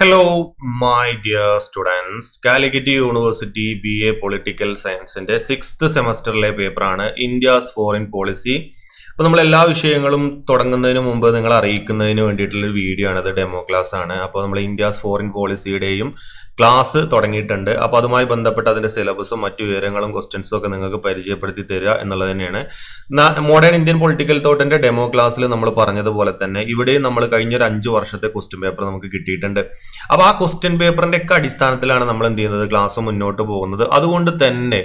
Hello my dear students Calicut university B A political സയൻസിന്റെ sixth സെമസ്റ്ററിലെ പേപ്പറാണ് India's foreign policy അപ്പോൾ നമ്മൾ എല്ലാ വിഷയങ്ങളും തുടങ്ങുന്നതിന് മുമ്പ് നിങ്ങൾ അറിയിക്കുന്നതിന് വേണ്ടിയിട്ടുള്ള വീഡിയോ ആണ്. അത് ഡെമോ ക്ലാസ് ആണ്. അപ്പോൾ നമ്മൾ ഇന്ത്യാസ് ഫോറിൻ പോളിസിയുടെയും ക്ലാസ് തുടങ്ങിയിട്ടുണ്ട്. അപ്പോൾ അതുമായി ബന്ധപ്പെട്ട് അതിന്റെ സിലബസും മറ്റു വിവരങ്ങളും ക്വസ്റ്റ്യൻസും ഒക്കെ നിങ്ങൾക്ക് പരിചയപ്പെടുത്തി തരിക എന്നുള്ളത് തന്നെയാണ്. മോഡേൺ ഇന്ത്യൻ പൊളിറ്റിക്കൽ തോട്ടിന്റെ ഡെമോ ക്ലാസ്സിൽ നമ്മൾ പറഞ്ഞതുപോലെ തന്നെ ഇവിടെയും നമ്മൾ കഴിഞ്ഞ ഒരു അഞ്ച് വർഷത്തെ ക്വസ്റ്റ്യൻ പേപ്പർ നമുക്ക് കിട്ടിയിട്ടുണ്ട്. അപ്പോൾ ആ ക്വസ്റ്റ്യൻ പേപ്പറിന്റെ ഒക്കെ അടിസ്ഥാനത്തിലാണ് നമ്മൾ എന്ത് ചെയ്യുന്നത്? ക്ലാസ് മുന്നോട്ട് പോകുന്നത്. അതുകൊണ്ട് തന്നെ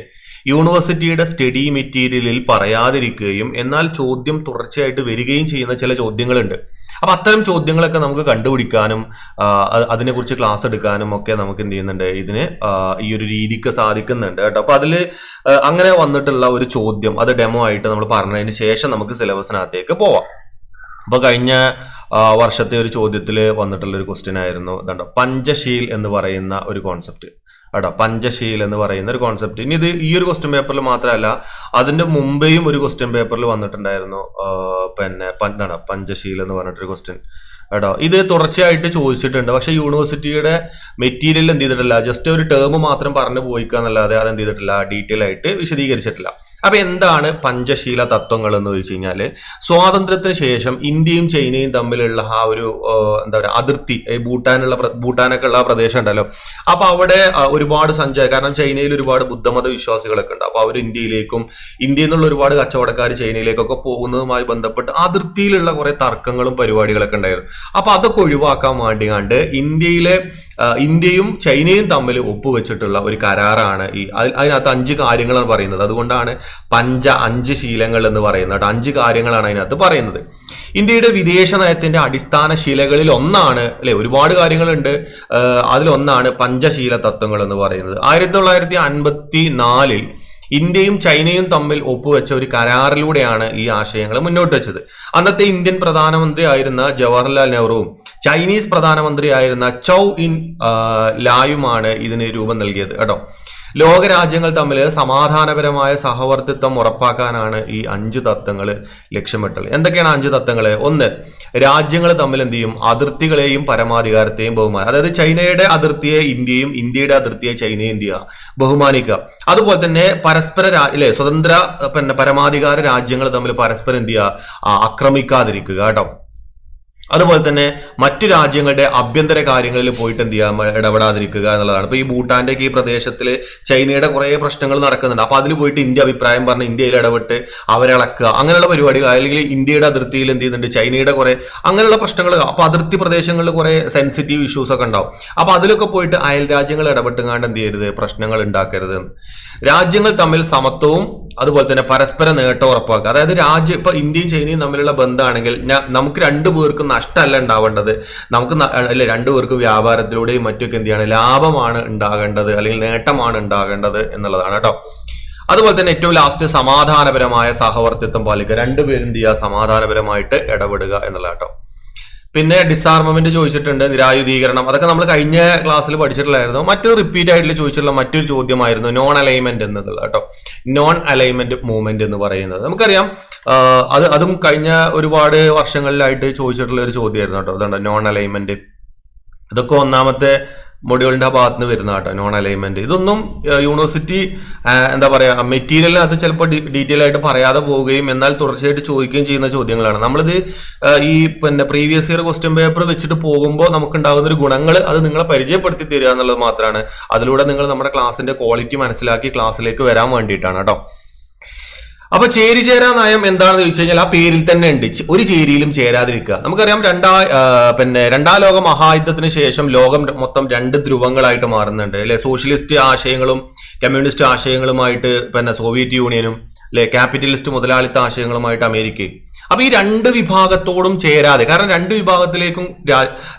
യൂണിവേഴ്സിറ്റിയുടെ സ്റ്റഡി മെറ്റീരിയലിൽ പറയാതിരിക്കുകയും എന്നാൽ ചോദ്യം തുടർച്ചയായിട്ട് വരികയും ചെയ്യുന്ന ചില ചോദ്യങ്ങളുണ്ട്. അപ്പൊ അത്തരം ചോദ്യങ്ങളൊക്കെ നമുക്ക് കണ്ടുപിടിക്കാനും അതിനെക്കുറിച്ച് ക്ലാസ് എടുക്കാനും ഒക്കെ നമുക്ക് എന്ത് ചെയ്യുന്നുണ്ട്? ഇതിന് ഈ ഒരു രീതിക്ക് സാധിക്കുന്നുണ്ട് കേട്ടോ. അപ്പൊ അതിൽ അങ്ങനെ വന്നിട്ടുള്ള ഒരു ചോദ്യം അത് ഡെമോ ആയിട്ട് നമ്മൾ പറഞ്ഞതിന് ശേഷം നമുക്ക് സിലബസിനകത്തേക്ക് പോവാം. അപ്പൊ കഴിഞ്ഞ വർഷത്തെ ഒരു ചോദ്യത്തിൽ വന്നിട്ടുള്ള ഒരു ക്വസ്റ്റ്യൻ ആയിരുന്നു ഇതുണ്ടോ പഞ്ചശീൽ എന്ന് പറയുന്ന ഒരു കോൺസെപ്റ്റ് കേട്ടോ പഞ്ചശീൽ എന്ന് പറയുന്ന ഒരു കോൺസെപ്റ്റ് ഇനി ഇത് ഈ ഒരു ക്വസ്റ്റ്യൻ പേപ്പറിൽ മാത്രമല്ല അതിന്റെ മുമ്പേയും ഒരു ക്വസ്റ്റ്യൻ പേപ്പറിൽ വന്നിട്ടുണ്ടായിരുന്നു പിന്നെ എന്താണ് പഞ്ചശീൽ എന്ന് പറഞ്ഞിട്ടൊരു ക്വസ്റ്റ്യൻ കേട്ടോ ഇത് തുടർച്ചയായിട്ട് ചോദിച്ചിട്ടുണ്ട്. പക്ഷെ യൂണിവേഴ്സിറ്റിയുടെ മെറ്റീരിയൽ എന്ത് ചെയ്തിട്ടില്ല? ജസ്റ്റ് ഒരു ടേം മാത്രം പറഞ്ഞു പോയിക്കുക എന്നല്ലാതെ അത് എന്ത് ചെയ്തിട്ടില്ല? ഡീറ്റെയിൽ ആയിട്ട് വിശദീകരിച്ചിട്ടില്ല. അപ്പൊ എന്താണ് പഞ്ചശീല തത്വങ്ങൾ എന്ന് ചോദിച്ചു കഴിഞ്ഞാൽ സ്വാതന്ത്ര്യത്തിന് ശേഷം ഇന്ത്യയും ചൈനയും തമ്മിലുള്ള ആ ഒരു എന്താ പറയുക അതിർത്തി ഭൂട്ടാനുള്ള ഭൂട്ടാനൊക്കെ ഉള്ള പ്രദേശം ഉണ്ടല്ലോ. അപ്പൊ അവിടെ ആ, ഒരുപാട് സഞ്ചാരം കാരണം ചൈനയിൽ ഒരുപാട് ബുദ്ധമത വിശ്വാസികളൊക്കെ ഉണ്ട്. അപ്പൊ അവർ ഇന്ത്യയിലേക്കും ഇന്ത്യയിൽ നിന്നുള്ള ഒരുപാട് കച്ചവടക്കാർ ചൈനയിലേക്കൊക്കെ പോകുന്നതുമായി ബന്ധപ്പെട്ട് അതിർത്തിയിലുള്ള കുറെ തർക്കങ്ങളും പരിപാടികളൊക്കെ ഉണ്ടായിരുന്നു. അപ്പൊ അതൊക്കെ ഒഴിവാക്കാൻ വേണ്ടി കണ്ട് ഇന്ത്യയിലെ ഇന്ത്യയും ചൈനയും തമ്മിൽ ഒപ്പുവെച്ചിട്ടുള്ള ഒരു കരാറാണ് ഈ അതിനകത്ത് അഞ്ച് കാര്യങ്ങളാണ് പറയുന്നത്. അതുകൊണ്ടാണ് പഞ്ച അഞ്ച് ശീലങ്ങൾ എന്ന് പറയുന്നത്. അഞ്ച് കാര്യങ്ങളാണ് അതിനകത്ത് പറയുന്നത്. ഇന്ത്യയുടെ വിദേശ നയത്തിന്റെ അടിസ്ഥാന ശിലകളിൽ ഒന്നാണ് അല്ലെ? ഒരുപാട് കാര്യങ്ങളുണ്ട്. അതിലൊന്നാണ് പഞ്ചശീല തത്വങ്ങൾ എന്ന് പറയുന്നത്. ആയിരത്തി തൊള്ളായിരത്തി അൻപത്തി നാലിൽ ഇന്ത്യയും ചൈനയും തമ്മിൽ ഒപ്പുവെച്ച ഒരു കരാറിലൂടെയാണ് ഈ ആശയങ്ങൾ മുന്നോട്ട് വെച്ചത്. അന്നത്തെ ഇന്ത്യൻ പ്രധാനമന്ത്രി ആയിരുന്ന ജവഹർലാൽ നെഹ്റുവും ചൈനീസ് പ്രധാനമന്ത്രി ആയിരുന്ന ചൗ ഇൻ ലായുമാണ് ഇതിന് രൂപം നൽകിയത്. കേട്ടോ? ലോകരാജ്യങ്ങൾ തമ്മിൽ സമാധാനപരമായ സഹവർത്തിത്വം ഉറപ്പാക്കാനാണ് ഈ അഞ്ച് തത്വങ്ങൾ ലക്ഷ്യമിട്ടത്. എന്തൊക്കെയാണ് അഞ്ച് തത്വങ്ങൾ ഒന്ന് രാജ്യങ്ങൾ തമ്മിൽ എന്ത് ചെയ്യും? അതിർത്തികളെയും പരമാധികാരത്തെയും ബഹുമാനം അതായത് ചൈനയുടെ അതിർത്തിയെ ഇന്ത്യയും ഇന്ത്യയുടെ അതിർത്തിയെ ചൈനയും എന്ത് ബഹുമാനിക്കുക. അതുപോലെ തന്നെ പരസ്പര അല്ലെ സ്വതന്ത്ര പിന്നെ പരമാധികാര രാജ്യങ്ങൾ തമ്മിൽ പരസ്പരം എന്ത് ചെയ്യുക? ആക്രമിക്കാതിരിക്കുക കേട്ടോ. അതുപോലെ തന്നെ മറ്റു രാജ്യങ്ങളുടെ ആഭ്യന്തര കാര്യങ്ങളിൽ പോയിട്ട് എന്ത് ചെയ്യാം ഇടപെടാതിരിക്കുക എന്നുള്ളതാണ്. ഇപ്പൊ ഈ ഭൂട്ടാന്റെ ഈ പ്രദേശത്തിൽ ചൈനയുടെ കുറെ പ്രശ്നങ്ങൾ നടക്കുന്നുണ്ട്. അപ്പൊ അതിൽ പോയിട്ട് ഇന്ത്യ അഭിപ്രായം പറഞ്ഞ് ഇന്ത്യയിൽ ഇടപെട്ട് അവരെ ഇളക്കുക അങ്ങനെയുള്ള പരിപാടികൾ അല്ലെങ്കിൽ ഇന്ത്യയുടെ അതിർത്തിയിൽ എന്ത് ചെയ്യുന്നുണ്ട് ചൈനയുടെ കുറെ അങ്ങനെയുള്ള പ്രശ്നങ്ങൾ. അപ്പൊ അതിർത്തി പ്രദേശങ്ങളിൽ കുറെ സെൻസിറ്റീവ് ഇഷ്യൂസ് ഒക്കെ ഉണ്ടാവും. അപ്പൊ അതിലൊക്കെ പോയിട്ട് അയൽ രാജ്യങ്ങൾ ഇടപെട്ടുങ്ങാണ്ട് എന്ത് ചെയ്യരുത് പ്രശ്നങ്ങൾ ഉണ്ടാക്കരുത്. രാജ്യങ്ങൾ തമ്മിൽ സമത്വവും അതുപോലെ തന്നെ പരസ്പര നേട്ടം ഉറപ്പാക്കുക. അതായത് രാജ്യം ഇപ്പൊ ഇന്ത്യയും ചൈനയും തമ്മിലുള്ള ബന്ധമാണെങ്കിൽ നമുക്ക് രണ്ടു പേർക്കും നഷ്ടമല്ല ഉണ്ടാവേണ്ടത്. നമുക്ക് അല്ല രണ്ടുപേർക്കും വ്യാപാരത്തിലൂടെയും മറ്റൊക്കെ എന്ത് ചെയ്യണം? ലാഭമാണ് ഉണ്ടാകേണ്ടത് അല്ലെങ്കിൽ നേട്ടമാണ് ഉണ്ടാകേണ്ടത് എന്നുള്ളതാണ് കേട്ടോ. അതുപോലെ തന്നെ ഏറ്റവും ലാസ്റ്റ് സമാധാനപരമായ സഹവർത്തിത്വം പാലിക്കുക. രണ്ടുപേരും എന്ത് ചെയ്യുക? സമാധാനപരമായിട്ട് ഇടപെടുക എന്നുള്ള കേട്ടോ. പിന്നെ ഡിസാർമമെന്റ് ചോദിച്ചിട്ടുണ്ട് നിരായുധീകരണം. അതൊക്കെ നമ്മൾ കഴിഞ്ഞ ക്ലാസ്സിൽ പഠിച്ചിട്ടുള്ളായിരുന്നു മറ്റൊരു റിപ്പീറ്റ് ആയിട്ട് ചോദിച്ചിട്ടുള്ള മറ്റൊരു ചോദ്യമായിരുന്നു നോൺ അലൈൻമെന്റ് എന്നുള്ളത് കേട്ടോ. നോൺ അലൈൻമെന്റ് മൂവ്മെന്റ് എന്ന് പറയുന്നത്. നമുക്കറിയാം അത് അതും കഴിഞ്ഞ ഒരുപാട് വർഷങ്ങളിലായിട്ട് ചോദിച്ചിട്ടുള്ള ഒരു ചോദ്യമായിരുന്നു കേട്ടോ. അതുകൊണ്ട് നോൺ അലൈൻമെന്റ് ഇതൊക്കെ ഒന്നാമത്തെ മൊഡ്യൂളിന്റെ ഭാഗത്ത് നിന്ന് വരുന്ന കേട്ടോ നോൺ അലൈൻമെന്റ് ഇതൊന്നും യൂണിവേഴ്സിറ്റി എന്താ പറയാ മെറ്റീരിയലിനകത്ത് ചിലപ്പോൾ ഡീറ്റെയിൽ ആയിട്ട് പറയാതെ പോവുകയും എന്നാൽ തുടർച്ചയായിട്ട് ചോദിക്കുകയും ചെയ്യുന്ന ചോദ്യങ്ങളാണ്. നമ്മളിത് ഈ പിന്നെ പ്രീവിയസ് ഇയർ ക്വസ്റ്റ്യൻ പേപ്പർ വെച്ചിട്ട് പോകുമ്പോൾ നമുക്ക് ഉണ്ടാകുന്ന ഒരു ഗുണങ്ങൾ അത് നിങ്ങളെ പരിചയപ്പെടുത്തി തരിക എന്നുള്ളത് മാത്രമാണ് അതിലൂടെ നിങ്ങൾ നമ്മുടെ ക്ലാസിന്റെ ക്വാളിറ്റി മനസ്സിലാക്കി ക്ലാസ്സിലേക്ക് വരാൻ വേണ്ടിയിട്ടാണ് കേട്ടോ. അപ്പൊ ചേരി ചേരാ നയം എന്താണെന്ന് ചോദിച്ചു കഴിഞ്ഞാൽ ആ പേരിൽ തന്നെ ഉണ്ട്. ഒരു ചേരിയിലും ചേരാതിരിക്കുക. നമുക്കറിയാം രണ്ടാ പിന്നെ രണ്ടാം ലോക മഹായുദ്ധത്തിന് ശേഷം ലോകം മൊത്തം രണ്ട് ധ്രുവങ്ങളായിട്ട് മാറുന്നുണ്ട്. അല്ലെ? സോഷ്യലിസ്റ്റ് ആശയങ്ങളും കമ്മ്യൂണിസ്റ്റ് ആശയങ്ങളുമായിട്ട് പിന്നെ സോവിയറ്റ് യൂണിയനും അല്ലെ? ക്യാപിറ്റലിസ്റ്റ് മുതലാളിത്ത ആശയങ്ങളുമായിട്ട് അമേരിക്കയും അപ്പൊ ഈ രണ്ട് വിഭാഗത്തോടും ചേരാതെ കാരണം രണ്ട് വിഭാഗത്തിലേക്കും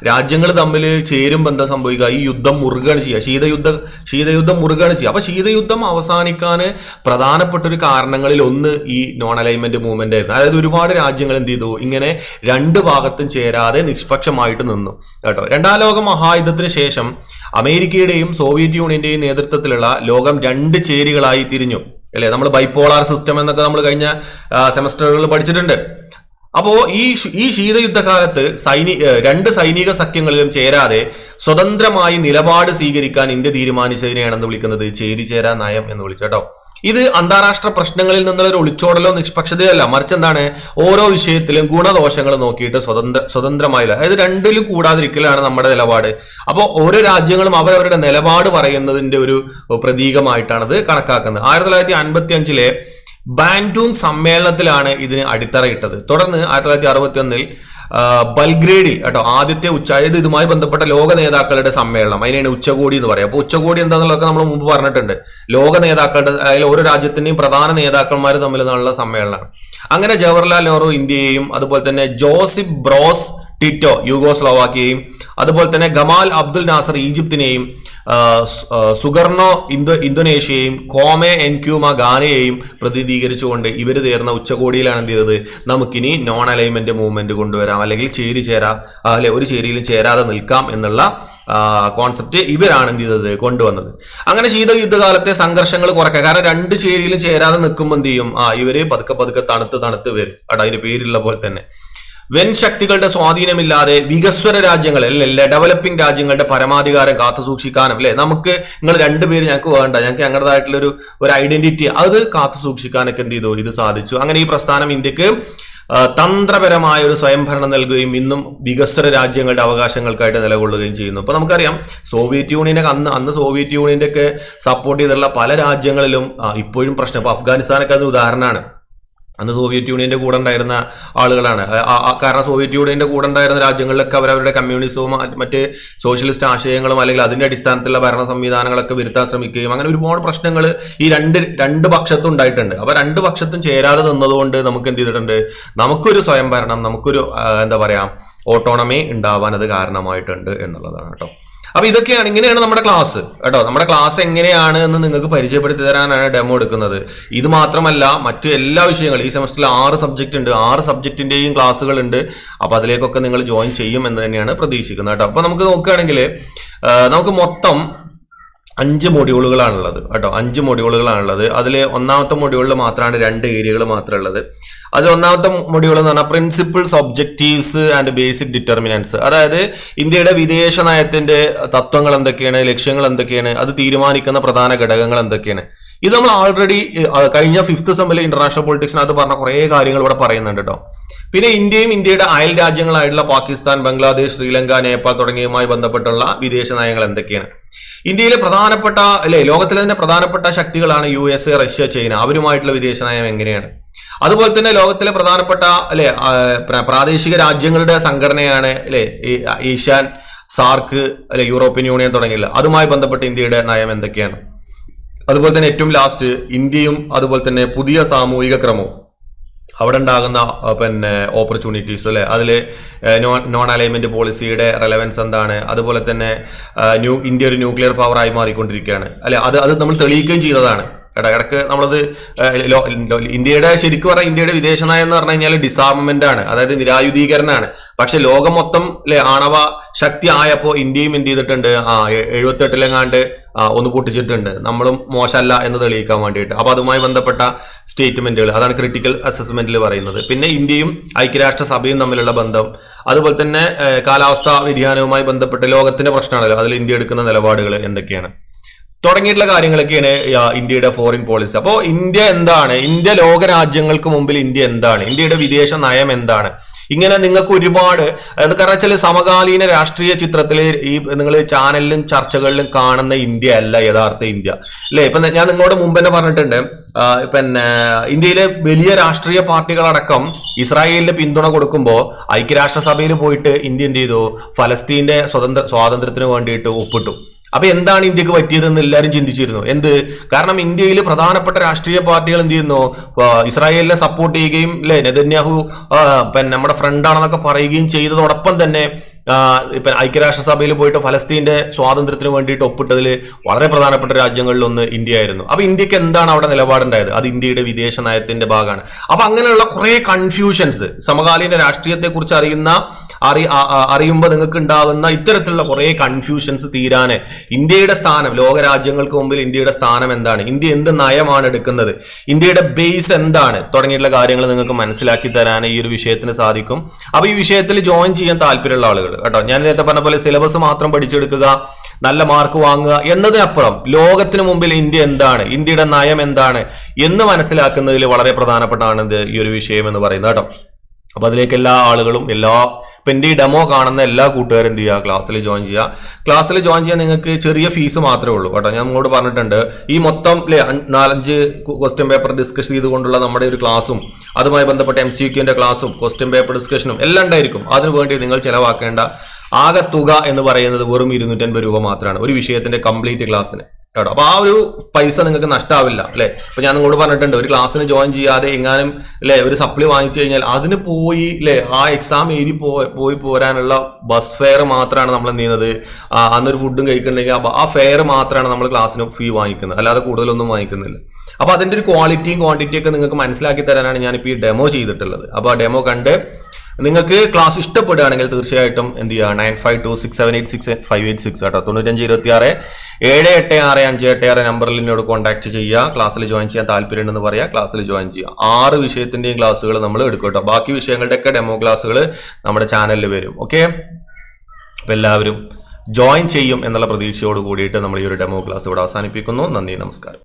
രാജ്യങ്ങൾ തമ്മിൽ ചേരുമ്പോൾ എന്താ സംഭവിക്കുക? ഈ യുദ്ധം മുറുകയാണ് ചെയ്യുക. ശീതയുദ്ധ ശീതയുദ്ധം മുറുകയാണ് ചെയ്യുക. അപ്പൊ ശീതയുദ്ധം അവസാനിക്കാൻ പ്രധാനപ്പെട്ട ഒരു കാരണങ്ങളിൽ ഒന്ന് ഈ നോൺ അലൈൻമെന്റ് മൂവ്മെന്റ് ആയിരുന്നു. അതായത് ഒരുപാട് രാജ്യങ്ങൾ എന്ത് ചെയ്തു? ഇങ്ങനെ രണ്ട് ഭാഗത്തും ചേരാതെ നിഷ്പക്ഷമായിട്ട് നിന്നു കേട്ടോ. രണ്ടാം ലോക മഹായുദ്ധത്തിന് ശേഷം അമേരിക്കയുടെയും സോവിയറ്റ് യൂണിയന്റെയും നേതൃത്വത്തിലുള്ള ലോകം രണ്ട് ചേരികളായി തിരിഞ്ഞു. അല്ലെ? നമ്മൾ ബൈപ്പോളാർ സിസ്റ്റം എന്നൊക്കെ നമ്മൾ കഴിഞ്ഞ സെമസ്റ്ററുകളിൽ പഠിച്ചിട്ടുണ്ട്. അപ്പോ ഈ ഈ ശീതയുദ്ധകാലത്ത് സൈനി രണ്ട് സൈനിക സഖ്യങ്ങളിലും ചേരാതെ സ്വതന്ത്രമായി നിലപാട് സ്വീകരിക്കാൻ ഇന്ത്യ തീരുമാനിച്ചതിനെയാണ് എന്ത് വിളിക്കുന്നത് ചേരിചേരാ നയം എന്ന് വിളിച്ചു കേട്ടോ. ഇത് അന്താരാഷ്ട്ര പ്രശ്നങ്ങളിൽ നിന്നുള്ള ഒരു ഒളിച്ചോടലോ നിഷ്പക്ഷതയോ അല്ല. മറിച്ച് എന്താണ്? ഓരോ വിഷയത്തിലും ഗുണദോഷങ്ങൾ നോക്കിയിട്ട് സ്വതന്ത്ര സ്വതന്ത്രമായില്ല അതായത് രണ്ടിലും കൂടാതിരിക്കലാണ് നമ്മുടെ നിലപാട്. അപ്പോൾ ഓരോ രാജ്യങ്ങളും അവരവരുടെ നിലപാട് പറയുന്നതിന്റെ ഒരു പ്രതീകമായിട്ടാണ് ഇത് കണക്കാക്കുന്നത്. ആയിരത്തി തൊള്ളായിരത്തി അൻപത്തി അഞ്ചിലെ ബാൻഡൂങ് സമ്മേളനത്തിലാണ് ഇതിന് അടിത്തറയിട്ടത് തുടർന്ന് ആയിരത്തി തൊള്ളായിരത്തി അറുപത്തി ഒന്നിൽ ബൽഗ്രേഡിൽ കേട്ടോ ആദ്യത്തെ ഉച്ച അതായത് ഇതുമായി ബന്ധപ്പെട്ട ലോക നേതാക്കളുടെ സമ്മേളനം അതിനാണ് ഉച്ചകോടി എന്ന് പറയുക അപ്പോൾ ഉച്ചകോടി എന്താണെന്നുള്ളതൊക്കെ നമ്മൾ മുമ്പ് പറഞ്ഞിട്ടുണ്ട്. ലോക നേതാക്കളുടെ അതായത് ഓരോ രാജ്യത്തിന്റെയും പ്രധാന നേതാക്കന്മാർ തമ്മിൽ നിന്നുള്ള സമ്മേളനമാണ്. അങ്ങനെ ജവഹർലാൽ നെഹ്റു ഇന്ത്യയെയും അതുപോലെ തന്നെ ജോസിഫ് ബ്രോസ് ടിറ്റോ യൂഗോസ്ലോവാക്കിയയും അതുപോലെ തന്നെ ഗമാൽ അബ്ദുൽ നാസർ ഈജിപ്തിനെയും സുഗർണോ ഇന്തോ ഇന്തോനേഷ്യയെയും കോമെ എൻക്യൂമ ഗാനയെയും പ്രതിനിധീകരിച്ചുകൊണ്ട് ഇവർ തീർന്ന ഉച്ചകോടിയിലാണ് എന്ത് ചെയ്തത്? നമുക്കിനി നോൺ അലൈൻമെന്റ് മൂവ്മെന്റ് കൊണ്ടുവരാം. അല്ലെങ്കിൽ ചേരി ചേരാ അല്ലെ ഒരു ചേരിയിലും ചേരാതെ നിൽക്കാം എന്നുള്ള കോൺസെപ്റ്റ് ഇവരാണ് എന്ത് ചെയ്തത്? കൊണ്ടുവന്നത്. അങ്ങനെ ശീതയുദ്ധകാലത്തെ സംഘർഷങ്ങൾ കുറയ്ക്കുക. കാരണം രണ്ട് ചേരിയിലും ചേരാതെ നിൽക്കുമ്പോൾ എന്ത് ചെയ്യും? ആ ഇവർ പതുക്കെ പതുക്കെ തണുത്ത് തണുത്ത് വരും. അടാ അതിന്റെ പേരുള്ള പോലെ തന്നെ. വെൻ ശക്തികളുടെ സ്വാധീനമില്ലാതെ വികസ്വര രാജ്യങ്ങൾ അല്ലെ ഡെവലപ്പിംഗ് രാജ്യങ്ങളുടെ പരമാധികാരം കാത്തു സൂക്ഷിക്കാനും അല്ലെ നമുക്ക് നിങ്ങൾ രണ്ടുപേര് ഞങ്ങൾക്ക് വേണ്ട ഞങ്ങൾക്ക് ഞങ്ങളുടേതായിട്ടുള്ള ഒരു ഒരു ഐഡന്റിറ്റി അത് കാത്തു സൂക്ഷിക്കാനൊക്കെ എന്ത് ചെയ്തു? ഇത് സാധിച്ചു. അങ്ങനെ ഈ പ്രസ്ഥാനം ഇന്ത്യയ്ക്ക് തന്ത്രപരമായ ഒരു സ്വയംഭരണം നൽകുകയും ഇന്നും വികസ്വര രാജ്യങ്ങളുടെ അവകാശങ്ങൾക്കായിട്ട് നിലകൊള്ളുകയും ചെയ്യുന്നു. അപ്പൊ നമുക്കറിയാം സോവിയറ്റ് യൂണിയനെ അന്ന് അന്ന് സോവിയറ്റ് യൂണിയന്റെ ഒക്കെ സപ്പോർട്ട് ചെയ്തിട്ടുള്ള പല രാജ്യങ്ങളിലും ഇപ്പോഴും പ്രശ്നം. ഇപ്പൊ അഫ്ഗാനിസ്ഥാനൊക്കെ അതിന് ഉദാഹരണമാണ്. അന്ന് സോവിയറ്റ് യൂണിയന്റെ കൂടെ ഉണ്ടായിരുന്ന ആളുകളാണ്. കാരണം സോവിയറ്റ് യൂണിയന്റെ കൂടെ ഉണ്ടായിരുന്ന രാജ്യങ്ങളിലൊക്കെ അവരവരുടെ കമ്മ്യൂണിസവും മറ്റ് സോഷ്യലിസ്റ്റ് ആശയങ്ങളും അല്ലെങ്കിൽ അതിന്റെ അടിസ്ഥാനത്തിലുള്ള ഭരണ സംവിധാനങ്ങളൊക്കെ വരുത്താൻ ശ്രമിക്കുകയും അങ്ങനെ ഒരുപാട് പ്രശ്നങ്ങൾ ഈ രണ്ട് രണ്ട് പക്ഷത്തും ഉണ്ടായിട്ടുണ്ട്. അപ്പൊ രണ്ട് പക്ഷത്തും ചേരാതെ നിന്നതുകൊണ്ട് നമുക്ക് എന്ത് ചെയ്തിട്ടുണ്ട്? നമുക്കൊരു സ്വയംഭരണം നമുക്കൊരു എന്താ പറയാ ഓട്ടോണമി ഉണ്ടാവാൻ അത് കാരണമായിട്ടുണ്ട് എന്നുള്ളതാണ് കേട്ടോ. അപ്പൊ ഇതൊക്കെയാണ് ഇങ്ങനെയാണ് നമ്മുടെ ക്ലാസ് കേട്ടോ നമ്മുടെ ക്ലാസ് എങ്ങനെയാണ് എന്ന് നിങ്ങൾക്ക് പരിചയപ്പെടുത്തി തരാനാണ് ഡെമോ എടുക്കുന്നത്. ഇത് മാത്രമല്ല മറ്റു എല്ലാ വിഷയങ്ങളും ഈ സെമസ്റ്ററിൽ ആറ് സബ്ജക്റ്റ് ഉണ്ട് ആറ് സബ്ജക്റ്റിന്റെയും ക്ലാസ്സുകൾ ഉണ്ട് അപ്പൊ അതിലേക്കൊക്കെ നിങ്ങൾ ജോയിൻ ചെയ്യും എന്ന് തന്നെയാണ് പ്രതീക്ഷിക്കുന്നത് കേട്ടോ. അപ്പൊ നമുക്ക് നോക്കുകയാണെങ്കിൽ നമുക്ക് മൊത്തം അഞ്ച് മൊഡ്യൂളുകളാണുള്ളത് കേട്ടോ അഞ്ച് മൊഡ്യൂളുകളാണുള്ളത് അതിൽ ഒന്നാമത്തെ മൊഡ്യൂളിൽ മാത്രമാണ് രണ്ട് ഏരിയകൾ മാത്രമേ ഉള്ളത്. അത് ഒന്നാമത്തെ മൊഡ്യൂൾ എന്ന് പറഞ്ഞാൽ principles objectives and basic determinants അതായത് ഇന്ത്യയുടെ വിദേശ നയത്തിന്റെ തത്വങ്ങൾ എന്തൊക്കെയാണ് ലക്ഷ്യങ്ങൾ എന്തൊക്കെയാണ് അത് തീരുമാനിക്കുന്ന പ്രധാന ഘടകങ്ങൾ എന്തൊക്കെയാണ്. ഇത് നമ്മൾ ഓൾറെഡി കഴിഞ്ഞ ഫിഫ്ത്ത് സെമ്മിൽ ഇന്റർനാഷണൽ പൊളിറ്റിക്സിനകത്ത് പറഞ്ഞ കുറേ കാര്യങ്ങൾ ഇവിടെ പറയുന്നുണ്ട് കേട്ടോ പിന്നെ ഇന്ത്യയും ഇന്ത്യയുടെ അയൽ രാജ്യങ്ങളായിട്ടുള്ള പാകിസ്ഥാൻ ബംഗ്ലാദേശ് ശ്രീലങ്ക നേപ്പാൾ തുടങ്ങിയവുമായി ബന്ധപ്പെട്ടുള്ള വിദേശ നയങ്ങൾ എന്തൊക്കെയാണ്. ഇന്ത്യയിലെ പ്രധാനപ്പെട്ട അല്ലെ ലോകത്തിലെ തന്നെ പ്രധാനപ്പെട്ട ശക്തികളാണ് യു എസ് റഷ്യ ചൈന. അവരുമായിട്ടുള്ള വിദേശ നയം എങ്ങനെയാണ്? അതുപോലെ തന്നെ ലോകത്തിലെ പ്രധാനപ്പെട്ട അല്ലെ പ്രാദേശിക രാജ്യങ്ങളുടെ സംഘടനയാണ് അല്ലെ ഈ ഏഷ്യാൻ സാർക്ക് അല്ലെ യൂറോപ്യൻ യൂണിയൻ തുടങ്ങിയില്ല അതുമായി ബന്ധപ്പെട്ട് ഇന്ത്യയുടെ നയം എന്തൊക്കെയാണ്? അതുപോലെ തന്നെ ഏറ്റവും ലാസ്റ്റ് ഇന്ത്യയും അതുപോലെ തന്നെ പുതിയ സാമൂഹിക ക്രമവും. അവിടെ ഉണ്ടാകുന്ന പിന്നെ ഓപ്പർച്യൂണിറ്റീസ് അല്ലെ അതിൽ നോൺ നോൺ അലൈൻമെന്റ് പോളിസിയുടെ റെലവൻസ് എന്താണ്? അതുപോലെ തന്നെ ന്യൂ ഇന്ത്യ ഒരു ന്യൂക്ലിയർ പവർ ആയി മാറിക്കൊണ്ടിരിക്കുകയാണ്. അല്ലെ അത് അത് നമ്മൾ തെളിയിക്കുകയും ചെയ്തതാണ്. കേട്ടോ ഇടയ്ക്ക് നമ്മളത് ഇന്ത്യയുടെ ശരിക്കും പറഞ്ഞാൽ ഇന്ത്യയുടെ വിദേശ നയം എന്ന് പറഞ്ഞു കഴിഞ്ഞാൽ ഡിസാർമമെന്റ് ആണ്. അതായത് നിരായുധീകരണമാണ്. പക്ഷെ ലോകം മൊത്തം അല്ലെ ആണവ ശക്തി ആയപ്പോൾ ഇന്ത്യയും എന്ത് ചെയ്തിട്ടുണ്ട്? ആ എഴുപത്തെട്ടിലെങ്ങാണ്ട് ഒന്ന് പൊട്ടിച്ചിട്ടുണ്ട്. നമ്മളും മോശമല്ല എന്ന് തെളിയിക്കാൻ വേണ്ടിയിട്ട്. അപ്പൊ അതുമായി ബന്ധപ്പെട്ട സ്റ്റേറ്റ്മെന്റുകൾ അതാണ് ക്രിട്ടിക്കൽ അസസ്മെന്റിൽ പറയുന്നത്. പിന്നെ ഇന്ത്യയും ഐക്യരാഷ്ട്ര സഭയും തമ്മിലുള്ള ബന്ധം. അതുപോലെ തന്നെ കാലാവസ്ഥാ വ്യതിയാനവുമായി ബന്ധപ്പെട്ട് ലോകത്തിന്റെ പ്രശ്നമാണല്ലോ. അതിൽ ഇന്ത്യ എടുക്കുന്ന നിലപാടുകൾ എന്തൊക്കെയാണ്? തുടങ്ങിയിട്ടുള്ള കാര്യങ്ങളൊക്കെയാണ് ഇന്ത്യയുടെ ഫോറിൻ പോളിസി അപ്പോൾ ഇന്ത്യ എന്താണ്? ഇന്ത്യ ലോക രാജ്യങ്ങൾക്ക് മുമ്പിൽ ഇന്ത്യ എന്താണ്? ഇന്ത്യയുടെ വിദേശ നയം എന്താണ്? ഇങ്ങനെ നിങ്ങൾക്ക് ഒരുപാട് കാരണം വെച്ചാൽ സമകാലീന രാഷ്ട്രീയ ചിത്രത്തിൽ ഈ നിങ്ങൾ ചാനലിലും ചർച്ചകളിലും കാണുന്ന ഇന്ത്യ അല്ല യഥാർത്ഥ ഇന്ത്യ. അല്ലേ? ഇപ്പൊ ഞാൻ നിങ്ങളോട് മുമ്പ് തന്നെ പറഞ്ഞിട്ടുണ്ട് പിന്നെ ഇന്ത്യയിലെ വലിയ രാഷ്ട്രീയ പാർട്ടികളടക്കം ഇസ്രായേലിന് പിന്തുണ കൊടുക്കുമ്പോൾ ഐക്യരാഷ്ട്രസഭയിൽ പോയിട്ട് ഇന്ത്യ എന്ത് ചെയ്തു? ഫലസ്തീന്റെ സ്വതന്ത്ര സ്വാതന്ത്ര്യത്തിന് വേണ്ടിയിട്ട് ഒപ്പിട്ടു. അപ്പൊ എന്താണ് ഇന്ത്യയ്ക്ക് പറ്റിയതെന്ന് എല്ലാവരും ചിന്തിച്ചിരുന്നു. എന്ത്? കാരണം ഇന്ത്യയിൽ പ്രധാനപ്പെട്ട രാഷ്ട്രീയ പാർട്ടികൾ എന്ത് ചെയ്യുന്നു? ഇസ്രായേലിനെ സപ്പോർട്ട് ചെയ്യുകയും അല്ലെ നെതന്യാഹു പിന്നെ നമ്മുടെ ഫ്രണ്ടാണെന്നൊക്കെ പറയുകയും ചെയ്തതോടൊപ്പം തന്നെ ഇപ്പൊ ഐക്യരാഷ്ട്രസഭയിൽ പോയിട്ട് ഫലസ്തീന്റെ സ്വാതന്ത്ര്യത്തിന് വേണ്ടിയിട്ട് ഒപ്പിട്ടതിൽ വളരെ പ്രധാനപ്പെട്ട രാജ്യങ്ങളിൽ ഒന്ന് ഇന്ത്യ ആയിരുന്നു അപ്പൊ ഇന്ത്യയ്ക്ക് എന്താണ് അവിടെ നിലപാടുണ്ടായത്? അത് ഇന്ത്യയുടെ വിദേശ നയത്തിന്റെ ഭാഗമാണ്. അപ്പൊ അങ്ങനെയുള്ള കുറെ കൺഫ്യൂഷൻസ് സമകാലീന രാഷ്ട്രീയത്തെ കുറിച്ച് അറിയുന്ന അറി അറിയുമ്പോൾ നിങ്ങൾക്ക് ഉണ്ടാകുന്ന ഇത്തരത്തിലുള്ള കുറേ കൺഫ്യൂഷൻസ് തീരാന് ഇന്ത്യയുടെ സ്ഥാനം ലോകരാജ്യങ്ങൾക്ക് മുമ്പിൽ ഇന്ത്യയുടെ സ്ഥാനം എന്താണ്? ഇന്ത്യ എന്ത് നയമാണ് എടുക്കുന്നത്? ഇന്ത്യയുടെ ബേസ് എന്താണ്? തുടങ്ങിയിട്ടുള്ള കാര്യങ്ങൾ നിങ്ങൾക്ക് മനസ്സിലാക്കി തരാൻ ഈ ഒരു വിഷയത്തിന് സാധിക്കും. അപ്പോൾ ഈ വിഷയത്തിൽ ജോയിൻ ചെയ്യാൻ താല്പര്യമുള്ള ആളുകൾ കേട്ടോ ഞാൻ നേരത്തെ പറഞ്ഞ പോലെ സിലബസ് മാത്രം പഠിച്ചെടുക്കുക നല്ല മാർക്ക് വാങ്ങുക എന്നതിനപ്പുറം ലോകത്തിന് മുമ്പിൽ ഇന്ത്യ എന്താണ്? ഇന്ത്യയുടെ നയം എന്താണ്? എന്ന് മനസ്സിലാക്കുന്നതിൽ വളരെ പ്രധാനപ്പെട്ടാണ് ഈ ഒരു വിഷയം എന്ന് പറയുന്നത് കേട്ടോ. അപ്പൊ അതിലേക്ക് എല്ലാ ആളുകളും എല്ലാ ഇപ്പൊ എന്റെ ഈ ഡെമോ കാണുന്ന എല്ലാ കൂട്ടുകാരും എന്ത് ചെയ്യുക? ക്ലാസ്സിൽ ജോയിൻ ചെയ്യുക. ക്ലാസ്സിൽ ജോയിൻ ചെയ്യാൻ നിങ്ങൾക്ക് ചെറിയ ഫീസ് മാത്രമേ ഉള്ളൂ കേട്ടോ. ഞാൻ നിങ്ങളോട് പറഞ്ഞിട്ടുണ്ട് ഈ മൊത്തം അല്ലെ നാലഞ്ച് ക്വസ്റ്റ്യൻ പേപ്പർ ഡിസ്കഷൻ ചെയ്തുകൊണ്ടുള്ള നമ്മുടെ ഒരു ക്ലാസ്സും അതുമായി ബന്ധപ്പെട്ട എം സി ക്യൂന്റെ ക്ലാസ്സും ക്വസ്റ്റ്യൻ പേപ്പർ ഡിസ്കഷനും എല്ലാം ഉണ്ടായിരിക്കും. അതിനു വേണ്ടി നിങ്ങൾ ചിലവാക്കേണ്ട ആകെ തുക എന്ന് പറയുന്നത് വെറും ഇരുന്നൂറ്റൻപത് രൂപ മാത്രമാണ്. ഒരു വിഷയത്തിന്റെ കംപ്ലീറ്റ് ക്ലാസ്സിന് കേട്ടോ. അപ്പൊ ആ ഒരു പൈസ നിങ്ങൾക്ക് നഷ്ടാവില്ല അല്ലെ? ഇപ്പൊ ഞാൻ നിങ്ങളോട് പറഞ്ഞിട്ടുണ്ട് ഒരു ക്ലാസ്സിന് ജോയിൻ ചെയ്യാതെ എങ്ങാനും അല്ലെ ഒരു സപ്ലി വാങ്ങിച്ചു കഴിഞ്ഞാൽ അതിന് പോയി അല്ലെ ആ എക്സാം എഴുതി പോയി പോരാനുള്ള ബസ് ഫെയർ മാത്രമാണ് നമ്മൾ എന്ത് ചെയ്യുന്നത്? അന്നൊരു ഫുഡും കഴിക്കുന്നുണ്ടെങ്കിൽ ആ- ഫെയർ മാത്രമാണ് നമ്മൾ ക്ലാസ്സിന് ഫീ വാങ്ങിക്കുന്നത്. അല്ലാതെ കൂടുതലൊന്നും വാങ്ങിക്കുന്നില്ല. അപ്പൊ അതിന്റെ ഒരു ക്വാളിറ്റിയും ക്വാണ്ടിറ്റിയും ഒക്കെ നിങ്ങൾക്ക് മനസ്സിലാക്കി തരാനാണ് ഞാനിപ്പോൾ ഈ ഡെമോ ചെയ്തിട്ടുള്ളത്. അപ്പൊ ആ ഡെമോ കണ്ട് നിങ്ങൾക്ക് ക്ലാസ് ഇഷ്ടപ്പെടുകയാണെങ്കിൽ തീർച്ചയായിട്ടും എന്ത് ചെയ്യുക? Nine five two six seven eight six five eight six കേട്ടോ തൊണ്ണൂറ്റഞ്ച് ഇരുപത്തി ആറ് ഏഴ് എട്ട് ആറ് അഞ്ച് എട്ട് ആറ് നമ്പറിൽ എന്നോട് കോൺടാക്ട് ചെയ്യുക. ക്ലാസ്സിൽ ജോയിൻ ചെയ്യാൻ താല്പര്യമുണ്ടെന്ന് പറയുക ക്ലാസ്സിൽ ജോയിൻ ചെയ്യുക. ആറ് വിഷയത്തിന്റെയും ക്ലാസ്സുകൾ നമ്മൾ എടുക്കും കേട്ടോ. ബാക്കി വിഷയങ്ങളുടെയൊക്കെ ഡെമോ ക്ലാസ്സുകൾ നമ്മുടെ ചാനലിൽ വരും. ഓക്കെ അപ്പോൾ എല്ലാവരും ജോയിൻ ചെയ്യും എന്നുള്ള പ്രതീക്ഷയോട് കൂടിയിട്ട് നമ്മൾ ഈ ഒരു ഡെമോ ക്ലാസ് ഇവിടെ അവസാനിപ്പിക്കുന്നു. നന്ദി നമസ്കാരം.